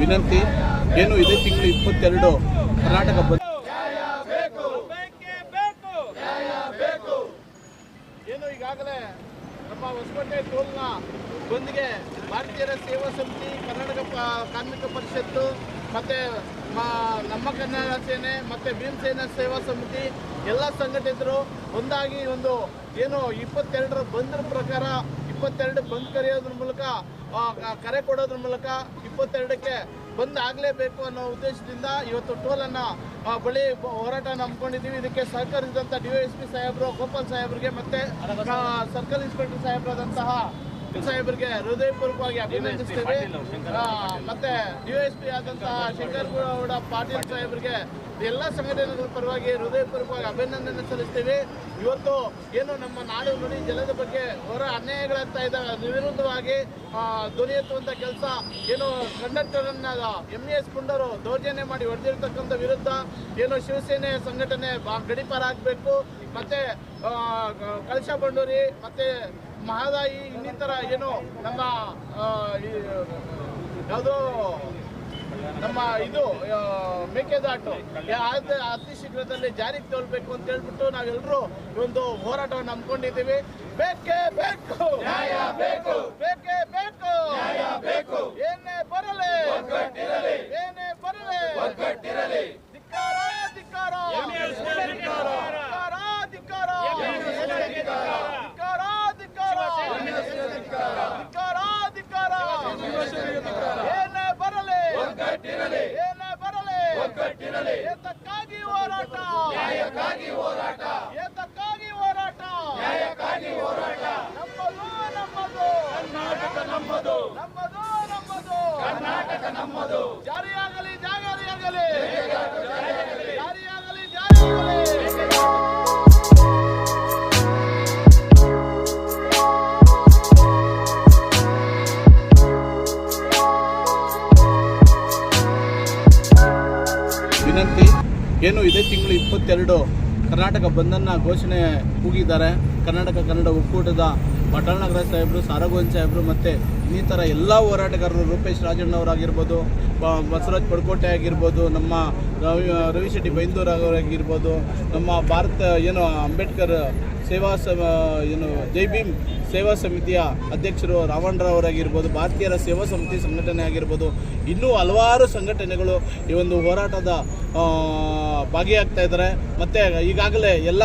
ವಿನಂತಿ, ಏನು ಇದೇ ತಿಂಗಳು ಇಪ್ಪತ್ತೆರಡು ಕರ್ನಾಟಕ ಏನು ನಮ್ಮ ಹೊಸಕೋಟೆ ಬಂದ್ಗೆ ಭಾರತೀಯರ ಸೇವಾ ಸಮಿತಿ, ಕರ್ನಾಟಕ ಕಾರ್ಮಿಕ ಪರಿಷತ್ತು, ಮತ್ತೆ ನಮ್ಮ ಕನ್ನಡ ಸೇನೆ, ಮತ್ತೆ ಭೀಮಸೇನ ಸೇವಾ ಸಮಿತಿ, ಎಲ್ಲ ಸಂಘಟಿತರು ಒಂದಾಗಿ ಒಂದು ಏನು ಇಪ್ಪತ್ತೆರಡರ ಬಂದ್ರ ಪ್ರಕಾರ ಇಪ್ಪತ್ತೆರಡು ಬಂದ್ ಕರೆಯೋದ್ರ ಮೂಲಕ ಕರೆ ಕೊಡೋದ್ರ ಮೂಲಕ ಇಪ್ಪತ್ತೆರಡಕ್ಕೆ ಬಂದ್ ಆಗಲೇಬೇಕು ಅನ್ನೋ ಉದ್ದೇಶದಿಂದ ಇವತ್ತು ಟೋಲನ್ನು ಬಳಿ ಹೋರಾಟ ನಂಬ್ಕೊಂಡಿದ್ದೀವಿ ಇದಕ್ಕೆ ಸಹಕರಿಸಿದಂತ ಡಿ ಎಸ್ ಪಿ ಸಾಹೇಬರು, ಗೋಪಾಲ್ ಸಾಹೇಬ್ರಿಗೆ ಮತ್ತೆ ಸರ್ಕಲ್ ಇನ್ಸ್ಪೆಕ್ಟರ್ ಸಾಹೇಬರಾದಂತಹ ಸಾಹೇಬರಿಗೆ ಹೃದಯಪೂರ್ವಕವಾಗಿ ಅಭಿನಂದಿಸ್ತೇವೆ. ಮತ್ತೆ ಡಿವೈಎಸ್ಪಿ ಎಸ್ ಪಿ ಆದಂತಹ ಶಂಕರ್ ಗೌಡ ಪಾಟೀಲ್ ಸಾಹೇಬರಿಗೆ ಎಲ್ಲ ಸಂಘಟನೆಗಳ ಪರವಾಗಿ ಹೃದಯಪೂರ್ವಕವಾಗಿ ಅಭಿನಂದನೆ ಸಲ್ಲಿಸ್ತೇವೆ. ಇವತ್ತು ಏನು ನಮ್ಮ ನಾಡು ನುಡಿ ಜಲದ ಬಗ್ಗೆ ಹೊರ ಅನ್ಯಾಯಗಳಾಗ್ತಾ ಇದ್ದಾವೆ. ಅದ್ರ ವಿರುದ್ಧವಾಗಿ ಧ್ವನಿ ಎತ್ತುವಂತ ಕೆಲಸ ಏನು ಕಂಡಕ್ಟರನ್ನ ಎಂ ಎಸ್ ಕುಂಡರು ದೌರ್ಜನ್ಯ ಮಾಡಿ ಹೊಡೆದಿರ್ತಕ್ಕಂಥ ವಿರುದ್ಧ ಏನು ಶಿವಸೇನೆ ಸಂಘಟನೆ ಬಾ- ಗಡಿಪಾರಾಗಬೇಕು. ಮತ್ತೆ ಕಳಶ ಬಂಡೂರಿ ಮತ್ತೆ ಮಹದಾಯಿ ಇನ್ನಿತರ ಏನು ನಮ್ಮ ಯಾವುದೋ ನಮ್ಮ ಇದು ಮೇಕೆದಾಟು ಅತಿ ಶೀಘ್ರದಲ್ಲಿ ಜಾರಿಗೆ ತೋಲ್ಬೇಕು ಅಂತ ಹೇಳ್ಬಿಟ್ಟು ನಾವೆಲ್ಲರೂ ಈ ಒಂದು ಹೋರಾಟವನ್ನು ನಂಬ್ಕೊಂಡಿದ್ದೀವಿ ಬೇಕೇ ಬೇಕು. ಬೇಕು. ಬೇಕೇ ಬೇಕು. ಏನೇ ಬರಲಿ. ಏನೇ ಬರಲಿ. ಏನೇ ಬರಲಿ. ಏತಕ್ಕಾಗಿ ಹೋರಾಟ. ಏತಕ್ಕಾಗಿ ಹೋರಾಟ. ನ್ಯಾಯಕ್ಕಾಗಿ ನಮ್ಮದು ಇದೇ ತಿಂಗಳು ಇಪ್ಪತ್ತೆರಡು ಕರ್ನಾಟಕ ಬಂದನ್ನು ಘೋಷಣೆ ಕೂಗಿದ್ದಾರೆ. ಕರ್ನಾಟಕ ಕನ್ನಡ ಒಕ್ಕೂಟದ ಪಟ್ಟಣನಗರ ಸಾಹೇಬರು ಸಾರಗೋವಿಂದ್ ಸಾಹೇಬರು ಮತ್ತು ಇನ್ನಿತರ ಎಲ್ಲ ಹೋರಾಟಗಾರರು ರೂಪೇಶ್ ರಾಜಣ್ಣವರಾಗಿರ್ಬೋದು ಬಸವರಾಜ್ ಪಡ್ಕೋಟೆ ಆಗಿರ್ಬೋದು, ನಮ್ಮ ರವಿ ರವಿಶೆಟ್ಟಿ ಬೈಂದೂರ್ ಅವರಾಗಿರ್ಬೋದು, ನಮ್ಮ ಭಾರತ, ಏನು, ಅಂಬೇಡ್ಕರ್ ಸೇವಾ ಸ ಏನು, ಜೈ ಭೀಮ್ ಸೇವಾ ಸಮಿತಿಯ ಅಧ್ಯಕ್ಷರು ರಾವಣರಾವರಾಗಿರ್ಬೋದು, ಭಾರತೀಯರ ಸೇವಾ ಸಮಿತಿ ಸಂಘಟನೆ ಆಗಿರ್ಬೋದು, ಇನ್ನೂ ಹಲವಾರು ಸಂಘಟನೆಗಳು ಈ ಒಂದು ಹೋರಾಟದ ಭಾಗಿಯಾಗ್ತಾ ಇದ್ದಾರೆ ಮತ್ತು ಈಗಾಗಲೇ ಎಲ್ಲ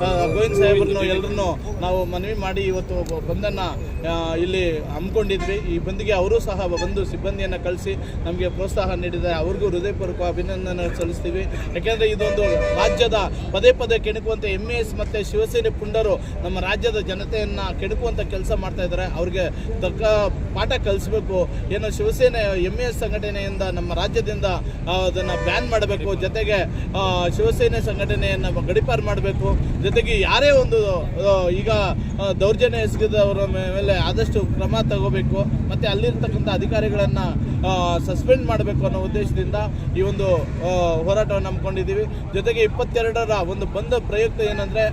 ಗೋವಿಂದ್ ಸಾಹೇಬ್ರನ್ನು ಎಲ್ಲರನ್ನು ನಾವು ಮನವಿ ಮಾಡಿ ಇವತ್ತು ಬಂದನ್ನು ಇಲ್ಲಿ ಹಮ್ಮಿಕೊಂಡಿದ್ವಿ. ಈ ಬಂದಿಗೆ ಅವರು ಸಹ ಬಂದು ಸಿಬ್ಬಂದಿಯನ್ನು ಕಳಿಸಿ ನಮಗೆ ಪ್ರೋತ್ಸಾಹ ನೀಡಿದ್ದಾರೆ. ಅವ್ರಿಗೂ ಹೃದಯಪೂರ್ವಕ ಅಭಿನಂದನೆ ಸಲ್ಲಿಸ್ತೀವಿ. ಯಾಕೆಂದರೆ ಇದೊಂದು ರಾಜ್ಯದ ಪದೇ ಪದೇ ಕೆಣಕುವಂಥ ಎಂ ಎಸ್ ಮತ್ತು ಶಿವಸೇನೆ ಪುಂಡರು ನಮ್ಮ ರಾಜ್ಯದ ಜನತೆಯನ್ನು ಕೆಣಕುವಂಥ ಕೆಲಸ ಮಾಡ್ತಾ ಇದ್ದಾರೆ. ಅವ್ರಿಗೆ ತಕ್ಕ ಪಾಠ ಕಲಿಸ್ಬೇಕು. ಏನೋ ಶಿವಸೇನೆ ಎಂ ಎಸ್ ಸಂಘಟನೆಯಿಂದ ನಮ್ಮ ರಾಜ್ಯದಿಂದ ಅದನ್ನು ಬ್ಯಾನ್ ಮಾಡಬೇಕು. ಜೊತೆಗೆ ಶಿವಸೇನೆ ಸಂಘಟನೆಯನ್ನು ಗಡಿಪಾರು ಮಾಡಬೇಕು. ಜೊತೆಗೆ ಯಾರೇ ಒಂದು ಈಗ ದೌರ್ಜನ್ಯ ಎಸಗಿದವರ ಮೇಲೆ ಆದಷ್ಟು ಕ್ರಮ ತಗೋಬೇಕು, ಮತ್ತು ಅಲ್ಲಿರ್ತಕ್ಕಂಥ ಅಧಿಕಾರಿಗಳನ್ನು ಸಸ್ಪೆಂಡ್ ಮಾಡಬೇಕು ಅನ್ನೋ ಉದ್ದೇಶದಿಂದ ಈ ಒಂದು ಹೋರಾಟವನ್ನು ಹಮ್ಮಿಕೊಂಡಿದ್ದೀವಿ. ಜೊತೆಗೆ ಇಪ್ಪತ್ತೆರಡರ ಒಂದು ಬಂದ ಪ್ರಯುಕ್ತ ಏನಂದರೆ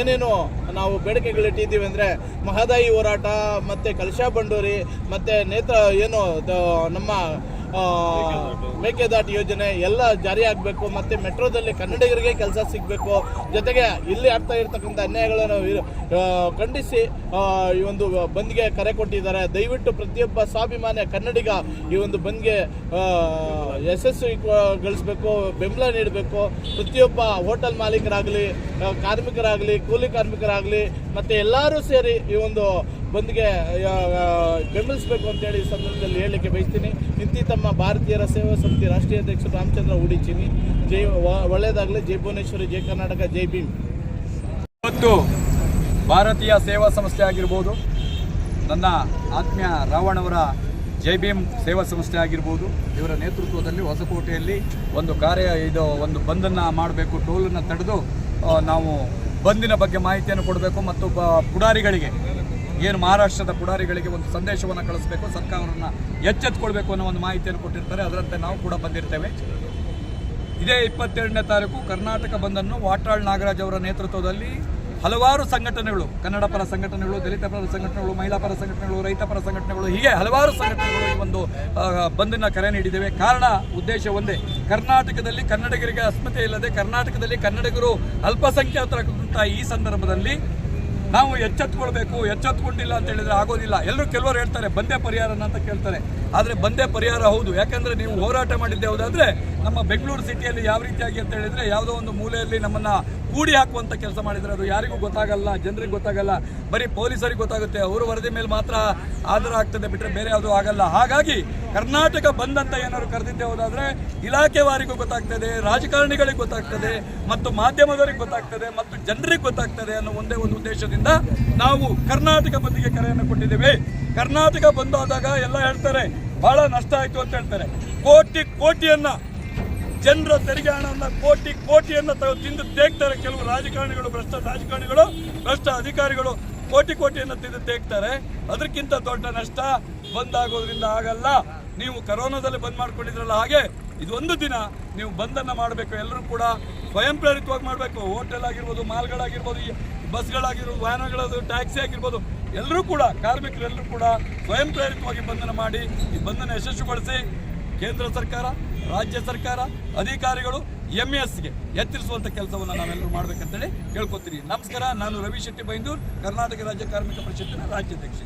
ಏನೇನು ನಾವು ಬೇಡಿಕೆಗಳಿಟ್ಟಿದ್ದೀವಿ ಅಂದರೆ, ಮಹದಾಯಿ ಹೋರಾಟ, ಮತ್ತು ಕಲಶಾ ಬಂಡೂರಿ, ಮತ್ತು ನೇತ್ರ, ಏನು ನಮ್ಮ ಮೇಕೆದಾಟು ಯೋಜನೆ ಎಲ್ಲ ಜಾರಿ ಆಗಬೇಕು, ಮತ್ತು ಮೆಟ್ರೋದಲ್ಲಿ ಕನ್ನಡಿಗರಿಗೆ ಕೆಲಸ ಸಿಗಬೇಕು. ಜೊತೆಗೆ ಇಲ್ಲಿ ಆಗ್ತಾ ಇರತಕ್ಕಂಥ ಅನ್ಯಾಯಗಳನ್ನು ಖಂಡಿಸಿ ಈ ಒಂದು ಬಂದ್ಗೆ ಕರೆ ಕೊಟ್ಟಿದ್ದಾರೆ. ದಯವಿಟ್ಟು ಪ್ರತಿಯೊಬ್ಬ ಸ್ವಾಭಿಮಾನಿ ಕನ್ನಡಿಗ ಈ ಒಂದು ಬಂದ್ಗೆ ಯಶಸ್ವಿ ಗಳಿಸ್ಬೇಕು, ಬೆಂಬಲ ನೀಡಬೇಕು. ಪ್ರತಿಯೊಬ್ಬ ಹೋಟೆಲ್ ಮಾಲೀಕರಾಗಲಿ ಕಾರ್ಮಿಕರಾಗಲಿ, ಕೂಲಿ ಕಾರ್ಮಿಕರಾಗಲಿ, ಮತ್ತು ಎಲ್ಲರೂ ಸೇರಿ ಈ ಒಂದು ಬಂದ್ಗೆ ಬೆಂಬಲಿಸಬೇಕು ಅಂತೇಳಿ ಈ ಸಂದರ್ಭದಲ್ಲಿ ಹೇಳಲಿಕ್ಕೆ ಬಯಸ್ತೀನಿ. ಇಂತಿ ತಮ್ಮ ಭಾರತೀಯರ ಸೇವಾ ಸಮಿತಿ ರಾಷ್ಟ್ರೀಯ ಅಧ್ಯಕ್ಷ ರಾಮಚಂದ್ರ ಉಡಿಚಿನಿ. ಜೈ ಒಳ್ಳೆಯದಾಗಲಿ ಜೈ ಭುವನೇಶ್ವರಿ, ಜೈ ಕರ್ನಾಟಕ, ಜೈ ಭೀಮ್. ಇವತ್ತು ಭಾರತೀಯ ಸೇವಾ ಸಂಸ್ಥೆ ಆಗಿರ್ಬೋದು, ನನ್ನ ಆತ್ಮೀಯ ರಾವಣವರ ಜೈ ಭೀಮ್ ಸೇವಾ ಸಂಸ್ಥೆ ಆಗಿರ್ಬೋದು, ಇವರ ನೇತೃತ್ವದಲ್ಲಿ ಹೊಸಕೋಟೆಯಲ್ಲಿ ಒಂದು ಕಾರ್ಯ, ಇದು ಒಂದು ಬಂದನ್ನು ಮಾಡಬೇಕು, ಟೋಲನ್ನು ತಡೆದು ನಾವು ಬಂದಿನ ಬಗ್ಗೆ ಮಾಹಿತಿಯನ್ನು ಕೊಡಬೇಕು ಮತ್ತು ಪುಡಾರಿಗಳಿಗೆ ಏನು ಮಹಾರಾಷ್ಟ್ರದ ಪುಡಾರಿಗಳಿಗೆ ಒಂದು ಸಂದೇಶವನ್ನು ಕಳಿಸಬೇಕು, ಸರ್ಕಾರವನ್ನು ಎಚ್ಚೆತ್ಕೊಳ್ಬೇಕು ಅನ್ನೋ ಒಂದು ಮಾಹಿತಿಯನ್ನು ಕೊಟ್ಟಿರ್ತಾರೆ. ಅದರಂತೆ ನಾವು ಕೂಡ ಬಂದಿರ್ತೇವೆ. ಇದೇ ಇಪ್ಪತ್ತೆರಡನೇ ತಾರೀಕು ಕರ್ನಾಟಕ ಬಂದನ್ನು ವಾಟಾಳ್ ನಾಗರಾಜ್ ಅವರ ನೇತೃತ್ವದಲ್ಲಿ ಹಲವಾರು ಸಂಘಟನೆಗಳು, ಕನ್ನಡ ಪರ ಸಂಘಟನೆಗಳು, ದಲಿತ ಪರ ಸಂಘಟನೆಗಳು, ಮಹಿಳಾ ಪರ ಸಂಘಟನೆಗಳು, ರೈತ ಪರ ಸಂಘಟನೆಗಳು, ಹೀಗೆ ಹಲವಾರು ಸಂಘಟನೆಗಳು ಒಂದು ಬಂದನ್ನು ಕರೆ ನೀಡಿದ್ದೇವೆ. ಕಾರಣ, ಉದ್ದೇಶ ಒಂದೇ. ಕರ್ನಾಟಕದಲ್ಲಿ ಕನ್ನಡಿಗರಿಗೆ ಅಸ್ಮಿತೆ ಇಲ್ಲದೆ ಕರ್ನಾಟಕದಲ್ಲಿ ಕನ್ನಡಿಗರು ಅಲ್ಪಸಂಖ್ಯಾತರಾದಂತಹ ಈ ಸಂದರ್ಭದಲ್ಲಿ ನಾವು ಎಚ್ಚೆತ್ಕೊಳ್ಬೇಕು, ಎಚ್ಚೆತ್ಕೊಂಡಿಲ್ಲ ಅಂತ ಹೇಳಿದ್ರೆ ಆಗೋದಿಲ್ಲ. ಎಲ್ಲರೂ ಕೆಲವರು ಹೇಳ್ತಾರೆ, ಬಂದೇ ಪರಿಹಾರನ ಅಂತ ಕೇಳ್ತಾರೆ. ಆದರೆ ಬಂದೇ ಪರಿಹಾರ ಹೌದು. ಯಾಕಂದರೆ ನೀವು ಹೋರಾಟ ಮಾಡಿದ್ದೆ ಹೌದಾದರೆ ನಮ್ಮ ಬೆಂಗಳೂರು ಸಿಟಿಯಲ್ಲಿ ಯಾವ ರೀತಿಯಾಗಿ ಅಂತ ಹೇಳಿದರೆ ಯಾವುದೋ ಒಂದು ಮೂಲೆಯಲ್ಲಿ ನಮ್ಮನ್ನ ಕೂಡಿ ಹಾಕುವಂತ ಕೆಲಸ ಮಾಡಿದ್ರೆ ಅದು ಯಾರಿಗೂ ಗೊತ್ತಾಗಲ್ಲ, ಜನರಿಗೆ ಗೊತ್ತಾಗಲ್ಲ, ಬರೀ ಪೊಲೀಸರಿಗೆ ಗೊತ್ತಾಗುತ್ತೆ. ಅವರು ವರದಿ ಮೇಲೆ ಮಾತ್ರ ಆಧಾರ ಆಗ್ತದೆ ಬಿಟ್ಟರೆ ಬೇರೆ ಯಾವುದೂ ಆಗಲ್ಲ. ಹಾಗಾಗಿ ಕರ್ನಾಟಕ ಬಂದ್ ಅಂತ ಏನಾದ್ರು ಕರೆದಿದ್ದೆ ಹೋದಾದ್ರೆ ಇಲಾಖೆವಾರಿಗೂ ಗೊತ್ತಾಗ್ತದೆ, ರಾಜಕಾರಣಿಗಳಿಗೆ ಗೊತ್ತಾಗ್ತದೆ, ಮತ್ತು ಮಾಧ್ಯಮದವರಿಗೆ ಗೊತ್ತಾಗ್ತದೆ, ಮತ್ತು ಜನರಿಗೆ ಗೊತ್ತಾಗ್ತದೆ ಅನ್ನೋ ಒಂದೇ ಒಂದು ಉದ್ದೇಶದಿಂದ ನಾವು ಕರ್ನಾಟಕ ಬಂದಿಗೆ ಕರೆಯನ್ನು ಕೊಟ್ಟಿದ್ದೇವೆ. ಕರ್ನಾಟಕ ಬಂದಾದಾಗ ಎಲ್ಲ ಹೇಳ್ತಾರೆ, ಬಹಳ ನಷ್ಟ ಆಯ್ತು ಅಂತ ಹೇಳ್ತಾರೆ. ಕೋಟಿ, ಕೋಟಿಯನ್ನ ಜನರ ತೆರಿಗೆ ಹಣವನ್ನ ಕೋಟಿ ಕೋಟಿಯನ್ನ ತಿಂದು ತೇಗ್ತಾರೆ. ಕೆಲವು ರಾಜಕಾರಣಿಗಳು, ಭ್ರಷ್ಟ ರಾಜಕಾರಣಿಗಳು, ಭ್ರಷ್ಟ ಅಧಿಕಾರಿಗಳು ಕೋಟಿ ಕೋಟಿಯನ್ನ ತಿಂದು ತೇಗ್ತಾರೆ. ಅದಕ್ಕಿಂತ ದೊಡ್ಡ ನಷ್ಟ ಬಂದಾಗೋದ್ರಿಂದ ಆಗಲ್ಲ. ನೀವು ಕರೋನಾದಲ್ಲಿ ಬಂದ್ ಮಾಡ್ಕೊಂಡಿದ್ರಲ್ಲ ಹಾಗೆ, ಇದೊಂದು ದಿನ ನೀವು ಬಂದನ್ನ ಮಾಡಬೇಕು. ಎಲ್ಲರೂ ಕೂಡ ಸ್ವಯಂ ಪ್ರೇರಿತವಾಗಿ ಮಾಡಬೇಕು. ಹೋಟೆಲ್ ಆಗಿರ್ಬೋದು, ಮಾಲ್ಗಳಾಗಿರ್ಬೋದು ಬಸ್ಗಳಾಗಿರ್ಬೋದು ವಾಹನಗಳದು ಟ್ಯಾಕ್ಸಿ ಆಗಿರ್ಬೋದು, ಎಲ್ಲರೂ ಕೂಡ, ಕಾರ್ಮಿಕರೆಲ್ಲರೂ ಕೂಡ ಸ್ವಯಂ ಪ್ರೇರಿತವಾಗಿ ಬಂಧನ ಮಾಡಿ, ಈ ಬಂಧನ ಯಶಸ್ವಿಗೊಳಿಸಿ ಕೇಂದ್ರ ಸರ್ಕಾರ, ರಾಜ್ಯ ಸರ್ಕಾರ, ಅಧಿಕಾರಿಗಳು ಎಂ ಎಸ್ಗೆ ಎತ್ತಿರಿಸುವಂತ ಕೆಲಸವನ್ನು ನಾವೆಲ್ಲರೂ ಮಾಡಬೇಕಂತೇಳಿ ಕೇಳ್ಕೊತೀನಿ. ನಮಸ್ಕಾರ, ನಾನು ರವಿ ಶೆಟ್ಟಿ ಬೈಂದೂರ್, ಕರ್ನಾಟಕ ರಾಜ್ಯ ಕಾರ್ಮಿಕ ಪರಿಷತ್ತಿನ ರಾಜ್ಯಾಧ್ಯಕ್ಷ.